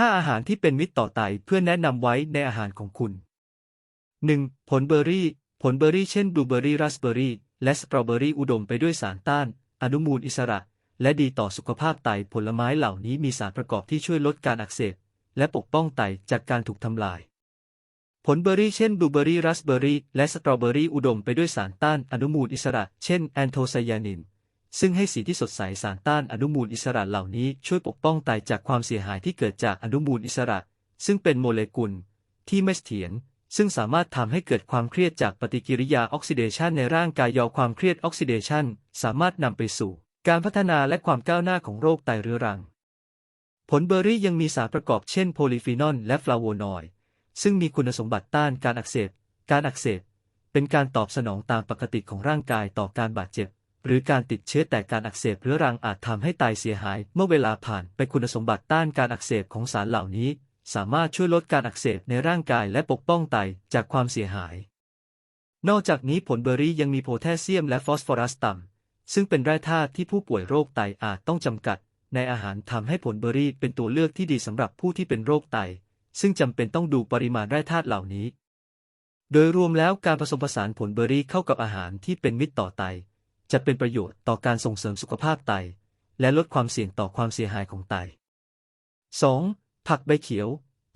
5 อาหารที่เป็นมิตรต่อไตเพื่อแนะนำไว้ในอาหารของคุณ 1. ผลเบอร์รี่ ผลเบอร์รี่เช่นบลูเบอร์รี่ ราสเบอร์รี่ และสตรอเบอร์รี่อุดมไปด้วยสารต้าน อนุมูลอิสระ และดีต่อสุขภาพไต ผลไม้เหล่านี้มีสารประกอบที่ช่วยลดการอักเสบ และปกป้องไตจากการถูกทำลาย ผลเบอร์รี่เช่นบลูเบอร์รี่ ราสเบอร์รี่ และสตรอเบอร์รี่อุดมไปด้วยสารต้าน อนุมูลอิสระ เช่นแอนโทไซยานิน ซึ่งให้สีที่สดใสสารต้านอนุมูลอิสระเหล่านี้ช่วยปกป้องไตจากความเสียหายที่เกิดจากอนุมูลอิสระ ซึ่งเป็นโมเลกุลที่ไม่เสถียรซึ่งสามารถทำให้เกิดความเครียดจากปฏิกิริยาออกซิเดชันในร่างกายยอความเครียดออกซิเดชันสามารถนำไปสู่ การพัฒนาและความก้าวหน้าของโรคไตเรื้อรัง ผลเบอร์รี่ยังมีสารประกอบเช่นโพลีฟีนอลและฟลาโวนอยด์ซึ่งมีคุณสมบัติต้านการอักเสบ การอักเสบ เป็นการตอบสนองตามปกติของร่างกายต่อการบาดเจ็บ หรือการติดเชื้อแต่การอักเสบเรื้อรังอาจทำให้ไตเสียหาย เมื่อเวลาผ่านไปคุณสมบัติต้านการอักเสบของสารเหล่านี้ สามารถช่วยลดการอักเสบในร่างกายและปกป้องไตจากความเสียหาย นอกจากนี้ผลเบอร์รี่ยังมีโพแทสเซียมและฟอสฟอรัสต่ำซึ่งเป็นแร่ธาตุที่ผู้ป่วยโรคไตอาจต้องจำกัด ในอาหารทำให้ผลเบอร์รี่เป็นตัวเลือกที่ดีสำหรับผู้ที่เป็นโรคไต ซึ่งจำเป็นต้องดูปริมาณแร่ธาตุเหล่านี้ โดยรวมแล้วการผสมผสานผลเบอร์รี่เข้ากับอาหารที่เป็นมิตรต่อไต จะเป็นประโยชน์ต่อการส่งเสริมสุขภาพไต และลดความเสี่ยงต่อความเสียหายของไต 2. ผักใบเขียว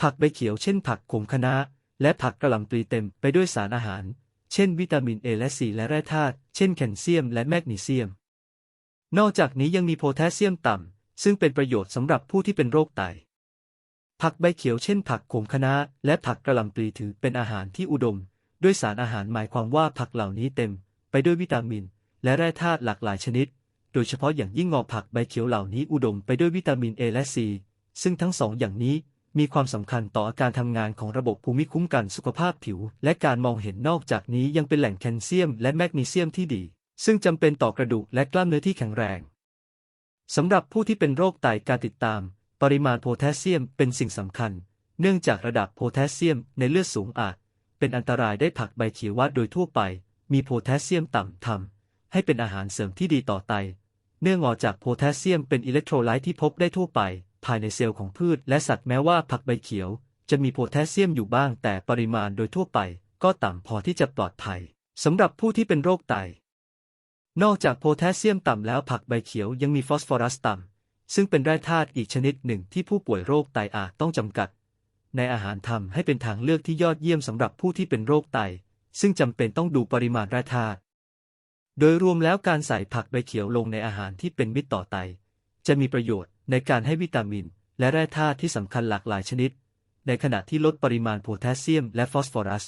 ผักใบเขียวเช่นผักขมคะน้าและผักกระหล่ำปลีเต็มไปด้วยสารอาหาร เช่น วิตามินเอและซีและแร่ธาตุ เช่นแคลเซียมและแมกนีเซียม นอกจากนี้ยังมีโพแทสเซียมต่ำ ซึ่งเป็นประโยชน์สำหรับผู้ที่เป็นโรคไต ผักใบเขียวเช่น ผักขมคะน้าและผักกระหล่ำปลีถือเป็นอาหารที่อุดม ด้วยสารอาหารหมายความว่าผักเหล่านี้เต็ม ไปด้วยวิตามิน และแร่ธาตุหลากหลายชนิด โดยเฉพาะอย่างยิ่งงอผักใบเขียวเหล่านี้อุดมไปด้วยวิตามินเอและซีซึ่งทั้งสองอย่างนี้มีความสำคัญต่ออาการทำงานของระบบภูมิคุ้มกันสุขภาพผิว และการมองเห็นนอกจากนี้ยังเป็นแหล่งแคลเซียมและแมกนีเซียมที่ดี ซึ่งจำเป็นต่อกระดูกและกล้ามเนื้อที่แข็งแรงสำหรับผู้ที่เป็นโรคไตการติดตาม ปริมาณโพแทสเซียมเป็นสิ่งสำคัญ เนื่องจากระดับโพแทสเซียมในเลือดสูงอาจ เป็นอันตรายได้ผักใบเขียววัดโดยทั่วไป มีโพแทสเซียมต่ำทำ ให้เป็นอาหารเสริมที่ดีต่อไต เนื่องออกจากโพแทสเซียมเป็นอิเล็กโทรไลต์ที่พบได้ทั่วไป ภายในเซลล์ของพืช และสัตว์แม้ว่าผักใบเขียว จะมีโพแทสเซียมอยู่บ้าง แต่ปริมาณโดยทั่วไป ก็ต่ำพอที่จะปลอดภัยสำหรับผู้ที่เป็นโรคไต นอกจากโพแทสเซียมต่ำแล้วผักใบเขียวยังมีฟอสฟอรัสต่ำซึ่งเป็นแร่ธาตุอีกชนิดหนึ่งที่ผู้ป่วยโรคไตอาจต้องจำกัด ในอาหารทำให้เป็นทางเลือกที่ยอดเยี่ยมสำหรับผู้ที่เป็นโรคไต ซึ่งจำเป็นต้องดูปริมาณแร่ธาตุ โดยรวมแล้วการใส่ผักใบเขียวลงในอาหารที่เป็นมิตรต่อไต จะมีประโยชน์ในการให้วิตามิน และแร่ธาตุที่สำคัญหลากหลายชนิด ในขณะที่ลดปริมาณโพแทสเซียมและฟอสฟอรัส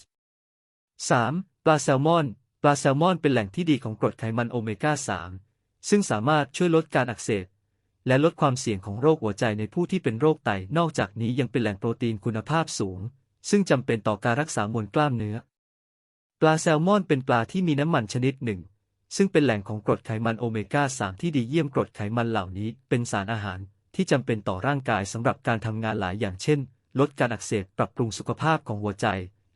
3. ปลาแซลมอน ปลาแซลมอนเป็นแหล่งที่ดีของกรดไขมันโอเมก้า 3 ซึ่งสามารถช่วยลดการอักเสบและลดความเสี่ยงของโรคหัวใจในผู้ที่เป็นโรคไต นอกจากนี้ยังเป็นแหล่งโปรตีนคุณภาพสูง ซึ่งจำเป็นต่อการรักษามวลกล้ามเนื้อ ปลาแซลมอนเป็นปลาที่มีน้ำมันชนิดหนึ่ง ซึ่งเป็นแหล่งของกรดไขมันโอเมก้า 3 ที่ดีเยี่ยมกรดไขมันเหล่านี้เป็นสารอาหารที่จำเป็นต่อร่างกายสำหรับการทำงานหลายอย่างเช่น ลดการอักเสบปรับปรุงสุขภาพของหัวใจ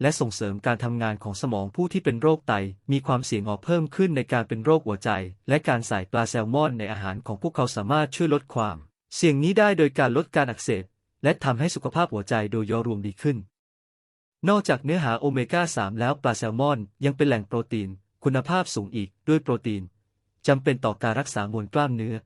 และส่งเสริมการทำงานของสมองผู้ที่เป็นโรคไต มีความเสี่ยงออกเพิ่มขึ้นในการเป็นโรคหัวใจ และการใส่ปลาแซลมอนในอาหารของพวกเขาสามารถช่วยลดความ เสี่ยงนี้ได้โดยการลดการอักเสบและทำให้สุขภาพหัวใจโดยยอรวมดีขึ้น นอกจากเนื้อหาโอเมก้า 3 แล้วปลาแซลมอนยังเป็นแหล่งโปรตีน คุณภาพสูงอีกด้วยโปรตีนจำเป็นต่อการรักษามวลกล้ามเนื้อ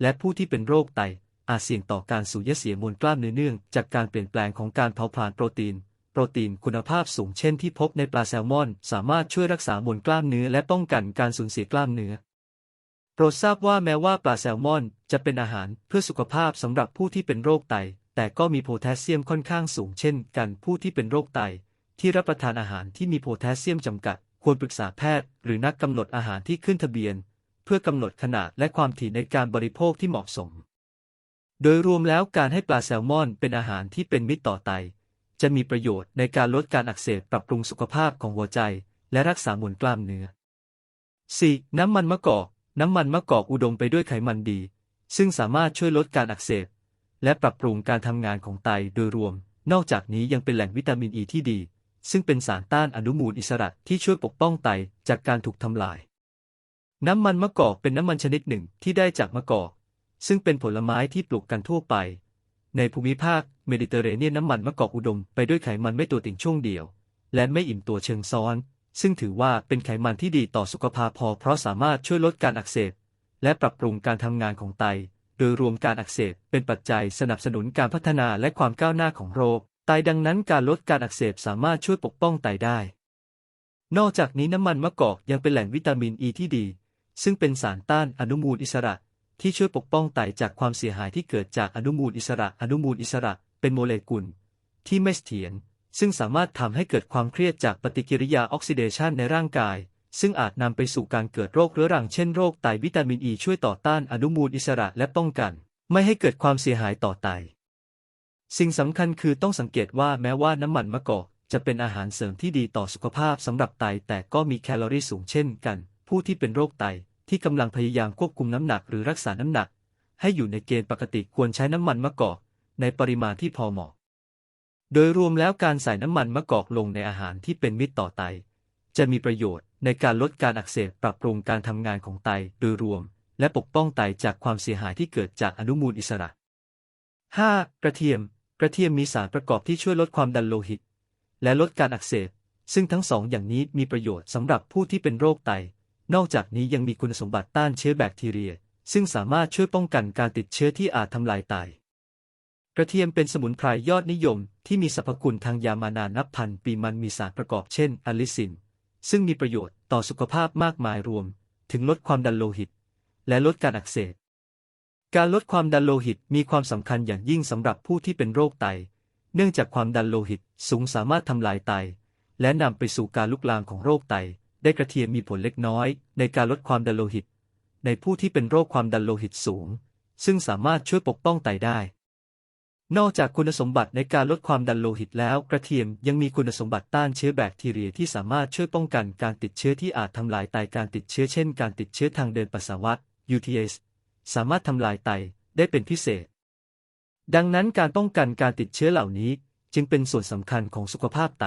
และผู้ที่เป็นโรคไตอาจเสี่ยงต่อการสูญเสียมวลกล้ามเนื้อเนื่องจากการเปลี่ยนแปลงของการเผาผลาญโปรตีน โปรตีนคุณภาพสูงเช่นที่พบในปลาแซลมอน สามารถช่วยรักษามวลกล้ามเนื้อและป้องกันการสูญเสียกล้ามเนื้อ โปรดทราบว่าแม้ว่าปลาแซลมอนจะเป็นอาหารเพื่อสุขภาพสำหรับผู้ที่เป็นโรคไต แต่ก็มีโพแทสเซียมค่อนข้างสูงเช่นกันผู้ที่เป็นโรคไต ที่รับประทานอาหารที่มีโพแทสเซียมจำกัด ควรปรึกษาแพทย์ หรือนักกำหนดอาหารที่ขึ้นทะเบียน เพื่อกำหนดขนาดและความถี่ในการบริโภคที่เหมาะสม โดยรวมแล้วการให้ปลาแซลมอนเป็นอาหารที่เป็นมิตรต่อไต จะมีประโยชน์ในการลดการอักเสบปรับปรุงสุขภาพของหัวใจ และรักษามวลกล้ามเนื้อ 4. น้ำมันมะกอกน้ำมันมะกอกอุดมไปด้วยไขมันดี ซึ่งสามารถช่วยลดการอักเสบ และปรับปรุงการทำงานของไตโดยรวม นอกจากนี้ยังเป็นแหล่งวิตามินอ e ีที่ดี ซึ่งเป็นสารต้านอนุมูลอิสระที่ช่วยปกป้องไตจากการถูกทำลาย น้ำมันมะกอกเป็นน้ำมันชนิดหนึ่งที่ได้จากมะกอก ซึ่งเป็นผลไม้ที่ปลูกกันทั่วไป ในภูมิภาคเมดิเตอร์เรเนียนน้ำมันมะกอกอุดมไปด้วยไขมันไม่ตัวติ่งช่วงเดียว และไม่อิ่มตัวเชิงซ้อน ซึ่งถือว่าเป็นไขมันที่ดีต่อสุขภาพพอเพราะสามารถช่วยลดการอักเสบและปรับปรุงการทำงานของไต โดยรวมการอักเสบเป็นปัจจัยสนับสนุนการพัฒนาและความก้าวหน้าของโรค ไตดังนั้นการลดการอักเสบสามารถช่วยปกป้องไตได้ นอกจากนี้น้ำมันมะกอกยังเป็นแหล่งวิตามินอ e ีที่ดี ซึ่งเป็นสารต้านอนุมูลอิสระ ที่ช่วยปกป้องไตจากความเสียหายที่เกิดจากอนุมูลอิสระ อนุมูลอิสระ เป็นโมเลกุล ที่ไม่เสถียรซึ่งสามารถทำให้เกิดความเครียดจากปฏิกิริยาออกซิเดชันในร่างกาย ซึ่งอาจนำไปสู่การเกิดโรคเรื้อรังเช่นโรคไตวิตามินอ e ีช่วยต่อต้านอนุมูลอิสระและป้องกัน ไม่ให้เกิดความเสียหายต่อไต สิ่งสำคัญคือต้องสังเกตว่าแม้ว่าน้ำมันมะกอกจะเป็นอาหารเสริมที่ดีต่อสุขภาพสำหรับไตแต่ก็มีแคลอรี่สูงเช่นกัน ผู้ที่เป็นโรคไตที่กำลังพยายามควบคุมน้ำหนักหรือรักษาน้ำหนัก ให้อยู่ในเกณฑ์ปกติควรใช้น้ำมันมะกอกในปริมาณที่พอเหมาะ โดยรวมแล้วการใส่น้ำมันมะกอกลงในอาหารที่เป็นมิตรต่อไต จะมีประโยชน์ในการลดการอักเสบปรับปรุงการทำงานของไตโดยรวม และปกป้องไตจากความเสียหายที่เกิดจากอนุมูลอิสระ 5. กระเทียม กระเทียมมีสารประกอบที่ช่วยลดความดันโลหิต และลดการอักเสบ ซึ่งทั้งสองอย่างนี้มีประโยชน์สำหรับผู้ที่เป็นโรคไต นอกจากนี้ยังมีคุณสมบัติต้านเชื้อแบคทีเรีย ซึ่งสามารถช่วยป้องกันการติดเชื้อที่อาจทำลายไต กระเทียมเป็นสมุนไพรยอดนิยมที่มีสรรพคุณทางยามานานนับพันปีมันมีสารประกอบเช่นอะลิซิน ซึ่งมีประโยชน์ต่อสุขภาพมากมายรวม ถึงลดความดันโลหิต และลดการอักเสบ การลดความดันโลหิตมีความสำคัญอย่างยิ่งสำหรับผู้ที่เป็นโรคไต เนื่องจากความดันโลหิตสูงสามารถทำลายไต และนำไปสู่การลุกลามของโรคไต ได้กระเทียมมีผลเล็กน้อย ในการลดความดันโลหิต ในผู้ที่เป็นโรคความดันโลหิตสูง ซึ่งสามารถช่วยปกป้องไตได้ นอกจากคุณสมบัติในการลดความดันโลหิตแล้ว กระเทียมยังมีคุณสมบัติต้านเชื้อแบคทีเรียที่สามารถช่วยป้องกันการติดเชื้อที่อาจทำลายไตการติดเชื้อเช่น การติดเชื้อทางเดินปัสสาวะ UTIs สามารถทำลายไตได้เป็นพิเศษ ดังนั้นการป้องกันการติดเชื้อเหล่านี้จึงเป็นส่วนสำคัญของสุขภาพไต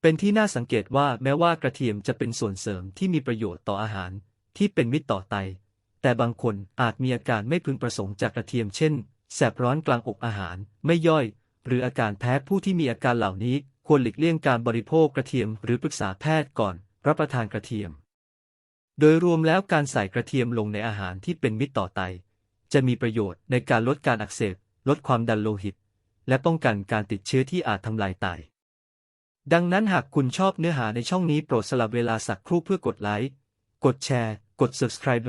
เป็นที่น่าสังเกตว่าแม้ว่ากระเทียมจะเป็นส่วนเสริมที่มีประโยชน์ต่ออาหารที่เป็นมิตรต่อไต แต่บางคนอาจมีอาการไม่พึงประสงค์จากกระเทียมเช่น แสบร้อนกลางอกอาหาร ไม่ย่อย หรืออาการแพ้ผู้ที่มีอาการเหล่านี้ควรหลีกเลี่ยงการบริโภคกระเทียมหรือปรึกษาแพทย์ก่อน รับประทานกระเทียม โดยรวมแล้วการใส่กระเทียมลงในอาหารที่เป็นมิตรต่อไต จะมีประโยชน์ในการลดการอักเสบ ลดความดันโลหิต และป้องกันการติดเชื้อที่อาจทำลายไต ดังนั้นหากคุณชอบเนื้อหาในช่องนี้โปรดสลับเวลาสักครู่เพื่อกดไลค์ กดแชร์ กด subscribe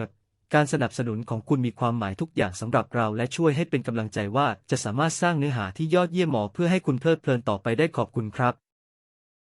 การสนับสนุนของคุณมีความหมายทุกอย่างสำหรับเราและช่วยให้เป็นกำลังใจว่าจะสามารถสร้างเนื้อหาที่ยอดเยี่ยมหมอเพื่อให้คุณเพลิดเพลินต่อไปได้ขอบคุณครับ